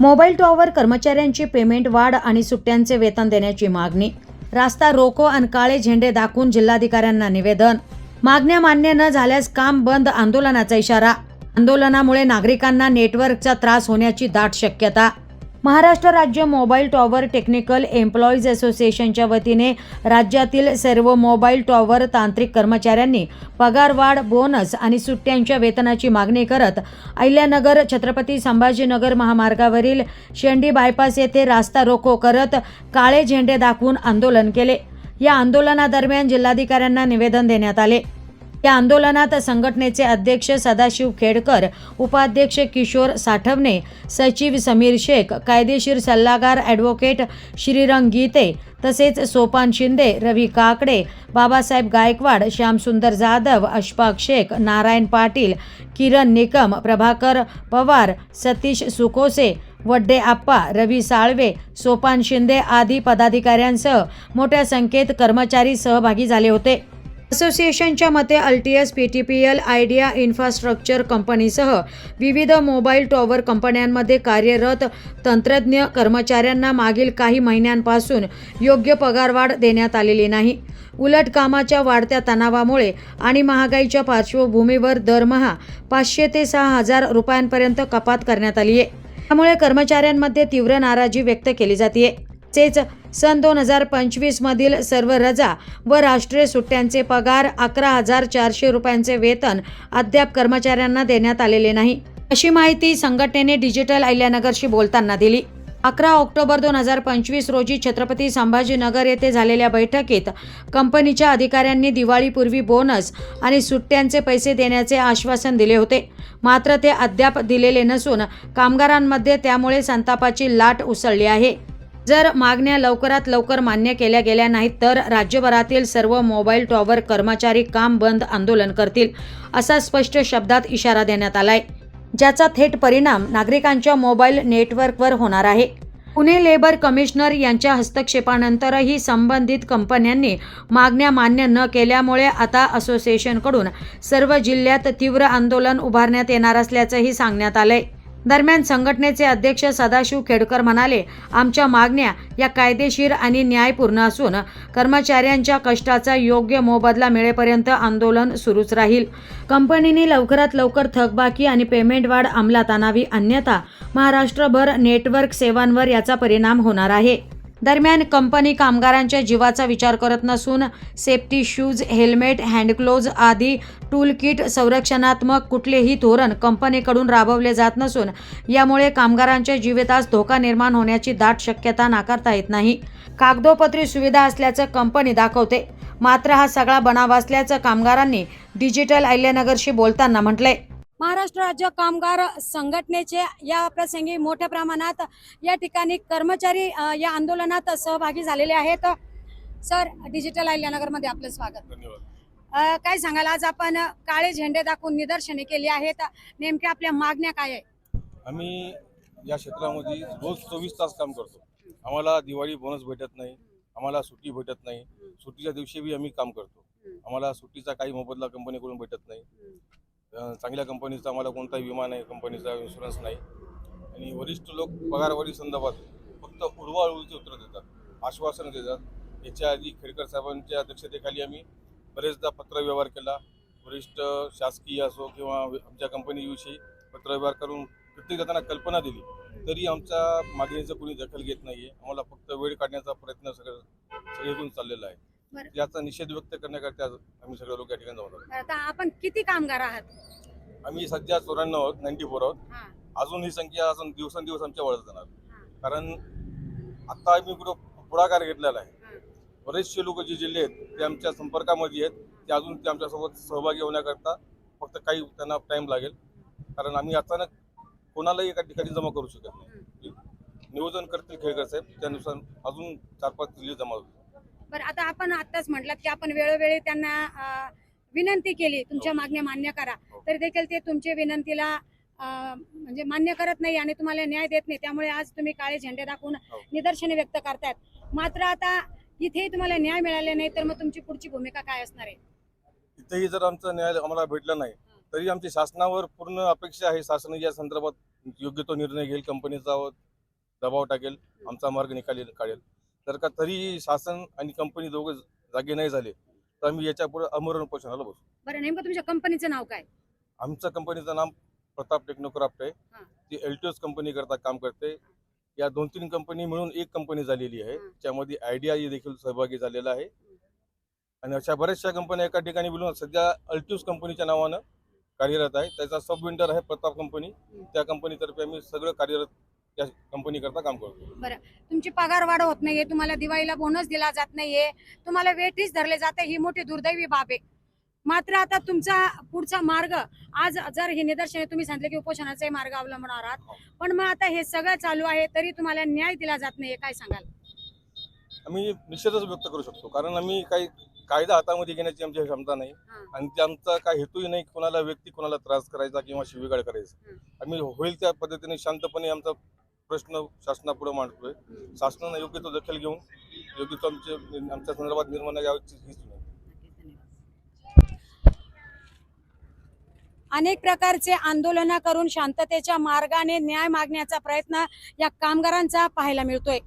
Mobile tower कर्मचाऱ्यांची payment वाढ आणि सुट्ट्यांचे वेतन देण्याची मागणी. रास्ता रोको आणि काळे झेंडे दाखवून जिल्हाधिकाऱ्यांना निवेदन. मागण्या मान्य न झाल्यास काम बंद आंदोलनाचा इशारा. आंदोलनामुळे नागरिकांना नेटवर्कचा त्रास होण्याची दाट शक्यता. महाराष्ट्र राज्य मोबाईल टॉवर टेक्निकल एम्प्लॉईज असोसिएशनच्या वतीने राज्यातील सर्व मोबाईल टॉवर तांत्रिक कर्मचाऱ्यांनी पगारवाढ बोनस आणि सुट्ट्यांच्या वेतनाची मागणी करत अहिल्यानगर छत्रपती संभाजीनगर महामार्गावरील शेंडी बायपास येथे रास्ता रोको करत काळे झेंडे दाखवून आंदोलन केले. या आंदोलनादरम्यान जिल्हाधिकाऱ्यांना निवेदन देण्यात आले. या आंदोलनात संघटनेचे अध्यक्ष सदाशिव खेडकर उपाध्यक्ष किशोर साठवणे सचिव समीर शेख कायदेशीर सल्लागार ॲडव्होकेट श्रीरंग गीते तसेच सोपान शिंदे रवी काकडे बाबासाहेब गायकवाड श्यामसुंदर जाधव अशफाक शेख नारायण पाटील किरण निकम प्रभाकर पवार सतीश सुकोसे वड्डे आप्पा रवी साळवे सोपान शिंदे आदी पदाधिकाऱ्यांसह मोठ्या संख्येत कर्मचारी सहभागी झाले होते. असोसिएशनच्या मते Altius P T P L Idea infrastructure कंपनीसह विविध मोबाईल टॉवर कंपन्यांमध्ये कार्यरत तंत्रज्ञ कर्मचाऱ्यांना मागील काही महिन्यांपासून योग्य पगारवाढ देण्यात आलेली नाही. उलट कामाच्या वाढत्या तणावामुळे आणि महागाईच्या पार्श्वभूमीवर दरमहा पाचशे ते सहा हजार रुपयांपर्यंत कपात करण्यात आली आहे त्यामुळे कर्मचाऱ्यांमध्ये तीव्र नाराजी व्यक्त केली जाते तेच सन दोन हजार पंचवीसमधील सर्व रजा व राष्ट्रीय सुट्ट्यांचे पगार अकरा हजार चारशे रुपयांचे वेतन अद्याप कर्मचाऱ्यांना देण्यात आलेले नाही. अशी माहिती संघटनेने डिजिटल अहिल्यानगरशी बोलताना दिली. अकरा ऑक्टोबर दोन हजार पंचवीस रोजी छत्रपती संभाजीनगर येथे झालेल्या बैठकीत कंपनीच्या अधिकाऱ्यांनी दिवाळीपूर्वी बोनस आणि सुट्ट्यांचे पैसे देण्याचे आश्वासन दिले होते. मात्र ते अद्याप दिलेले नसून कामगारांमध्ये त्यामुळे संतापाची लाट उसळली आहे. जर मागण्या लवकरात लवकर मान्य केल्या गेल्या नाहीत तर राज्यभरातील सर्व मोबाईल टॉवर कर्मचारी काम बंद आंदोलन करतील असा स्पष्ट शब्दात इशारा देण्यात आलाय ज्याचा थेट परिणाम नागरिकांच्या मोबाईल नेटवर्कवर होणार आहे. पुणे लेबर कमिशनर यांच्या हस्तक्षेपानंतरही संबंधित कंपन्यांनी मागण्या मान्य न केल्यामुळे आता असोसिएशनकडून सर्व जिल्ह्यात तीव्र आंदोलन उभारण्यात येणार असल्याचंही सांगण्यात आलंय. दरम्यान संघटनेचे अध्यक्ष सदाशिव खेडकर म्हणाले आमच्या मागण्या या कायदेशीर आणि न्यायपूर्ण असून कर्मचाऱ्यांच्या कष्टाचा योग्य मोबदला मिळेपर्यंत आंदोलन सुरूच राहील. कंपनीने लवकरात लवकर थकबाकी आणि पेमेंट वाढ अंमलात आणावी अन्यथा महाराष्ट्रभर नेटवर्क सेवांवर याचा परिणाम होणार आहे. दरम्यान कंपनी कामगारांच्या जीवाचा विचार करत नसून safety shoes helmet hand gloves आदी टूल किट संरक्षणात्मक कुठलेही धोरण कंपनीकडून राबवले जात नसून यामुळे कामगारांच्या जीवितास धोका निर्माण होण्याची दाट शक्यता नाकारता येत नाही. कागदोपत्री सुविधा असल्याचं कंपनी दाखवते. मात्र हा सगळा बनाव असल्याचं कामगारांनी डिजिटल अहिल्यानगरशी बोलताना म्हटलंय. महाराष्ट्र राज्य कामगार संघटनेचे या प्रसंगी मोठ्या प्रमाणात या ठिकाणी कर्मचारी या आंदोलनात सहभागी झालेले आहेत. सर डिजिटल अहिल्यानगरमध्ये आपलं स्वागत. धन्यवाद. काय सांगाल? आज आपण काळे झेंडे दाखवून निदर्शने केली आहेत. नेमक्या आपल्या मागण्या काय आहे आम्ही या क्षेत्रामध्ये रोज चोवीस तास काम करतो. आम्हाला दिवाळी बोनस भेटत नाही. आम्हाला सुट्टी भेटत नाही. सुट्टीच्या दिवशी बी आम्ही काम करतो. आम्हाला सुट्टीचा काही मोबदला कंपनीकडून भेटत नाही. चांगल्या कंपनीचा आम्हाला कोणताही विमा नाही कंपनीचा इन्शुरन्स नाही. आणि वरिष्ठ लोक पगारवाढी संदर्भात फक्त उडवाउडवीची उत्तरं देतात आश्वासनं देतात. याच्या आधी खेडकर साहेबांच्या अध्यक्षतेखाली आम्ही बरेचदा पत्रव्यवहार केला. वरिष्ठ शासकीय असो किंवा आमच्या कंपनीविषयी पत्रव्यवहार करून प्रत्येक त्यांना कल्पना दिली. तरी आमच्या मागणीचं कोणी दखल घेत नाही आहे आम्हाला फक्त वेळ काढण्याचा प्रयत्न सगळं सगळीकडून चाललेला आहे. याचा निषेध व्यक्त करण्याकरता आज आम्ही सगळे लोक या ठिकाणी जाऊन आलो आता आपण किती कामगार आहात? आम्ही सध्या चौऱ्याण्णव आहोत नाईन्टी फोर आहोत. हा, अजून ही संख्या अजून दिवसेंदिवस आमच्या वाढत जाणार. हा, कारण आता आम्ही कुठं पुढाकार घेतलेला आहे. हा. बरेचसे लोक जे जिल्हे आहेत ते आमच्या संपर्कामध्ये आहेत. ते अजून ते आमच्यासोबत सहभागी होण्याकरता फक्त काही त्यांना टाईम लागेल. कारण आम्ही अचानक कोणालाही एका ठिकाणी जमा करू शकत नाही. नियोजन करतील खेळकर साहेब त्यानुसार अजून चार पाच जिल्हे जमा होतील. बरं आता आपण आत्ताच म्हटलात की आपण वेळोवेळी त्यांना विनंती केली तुमच्या मागण्या मान्य करा. हो. तरी देखील ते तुमच्या विनंतीला म्हणजे मान्य करत नाही आणि तुम्हाला न्याय देत नाही. त्यामुळे आज तुम्ही काळे झेंडे दाखवून हो. निदर्शने व्यक्त करतायत. मात्र आता इथेही तुम्हाला न्याय मिळाले नाही तर मग तुमची पुढची भूमिका काय असणार आहे? इथेही जर आमचा न्याय आम्हाला भेटला नाही तरी आमची शासनावर पूर्ण अपेक्षा आहे. शासन या संदर्भात योग्य तो निर्णय घेईल कंपनीचा दबाव टाकेल आमचा मार्ग निकाली काढेल. तर का तरी शासन आणि कंपनी दोघं जागे नाही झाले तर आम्ही याच्यापुढे अमरण उपोषणाला बसू. बरं नेमकं तुमच्या कंपनीचं नाव काय? आमचं कंपनीचं नाम प्रताप टेक्नोक्राफ्ट आहे. हा. ती एलटीओस कंपनी करता काम करते. या दोन तीन कंपनी मिळून एक कंपनी झालेली आहे हा. त्यामध्ये आयडिया देखील सहभागी झालेला आहे. आणि अशा बऱ्याचशा कंपन्या एका ठिकाणी मिळून सध्या अल्ट्यूस कंपनीच्या नावानं कार्यरत आहे. त्याचा सब वेंडर आहे प्रताप कंपनी त्या कंपनीतर्फे आम्ही सगळं कार्यरत त्या कंपनी करता काम करतो. तुमची पगार वाढ होत नाहीये तुम्हाला दिवाळीला बोनस दिला जात नाहीये तुम्हाला वेटीस धरले जाते ही मोठी दुर्दैवी बाब आहे. मात्र आता तुमचा पुढचा मार्ग आज जर हे निदर्शने तुम्ही सांगितले की उपोषणाचे मार्ग अवलंबणार आहात पण मग आता हे सगळं चालू आहे तरी तुम्हाला न्याय दिला जात नाहीये काय सांगाल? आम्ही निश्चितच व्यक्त करू शकतो कारण आम्ही काही कायदा हातामध्ये घेण्याची आमची क्षमता नाही. हा. आणि ते आमचा काय हेतूही नाही कोणाला व्यक्ती कोणाला त्रास करायचा किंवा शिवीगाळ करायचा. हं. आम्ही होईल त्या पद्धतीने शांतपणे आमचा प्रश्न शासनापुढे मांडतोय. शासनानं योग्य तो दखल घेऊन योग्य तो आमचे आमच्या संदर्भात निर्णय घ्यावयाची हीच अनेक प्रकारचे आंदोलन करून शांततेच्या मार्गाने न्याय मागण्याचा प्रयत्न या कामगारांचा पाहायला मिळतोय.